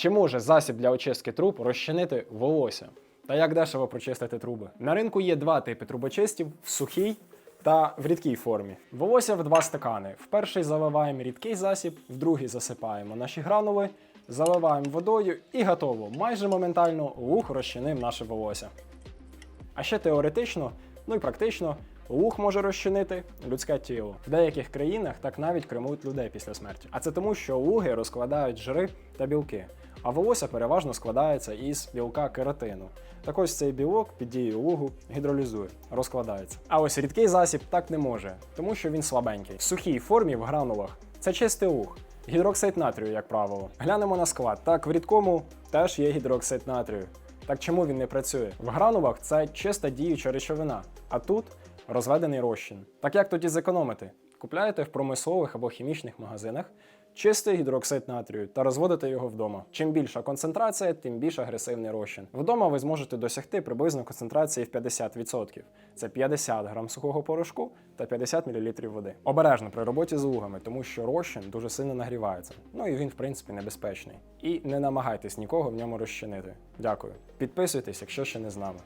Чи може засіб для очистки труб розчинити волосся? Та як дешево прочистити труби? На ринку є два типи трубочистів в сухій та в рідкій формі. Волосся в два стакани. В перший заливаємо рідкий засіб, в другий засипаємо наші гранули, заливаємо водою і готово. Майже моментально луг розчинив наше волосся. А ще теоретично, ну і практично, луг може розчинити людське тіло. В деяких країнах так навіть кремують людей після смерті. А це тому, що луги розкладають жири та білки, а волосся переважно складається із білка кератину. Так ось цей білок під дією лугу гідролізує, розкладається. А ось рідкий засіб так не може, тому що він слабенький. В сухій формі в гранулах це чистий луг. Гідроксид натрію, як правило. Глянемо на склад. Так, в рідкому теж є гідроксид натрію. Так чому він не працює? В гранулах це чиста діюча речовина, а тут розведений розчин. Так як тоді зекономити? Купляєте в промислових або хімічних магазинах чистий гідроксид натрію та розводите його вдома. Чим більша концентрація, тим більш агресивний розчин. Вдома ви зможете досягти приблизно концентрації в 50%. Це 50 грам сухого порошку та 50 мл води. Обережно при роботі з лугами, тому що розчин дуже сильно нагрівається. Ну і він, в принципі, небезпечний. І не намагайтесь нікого в ньому розчинити. Дякую. Підписуйтесь, якщо ще не з нами.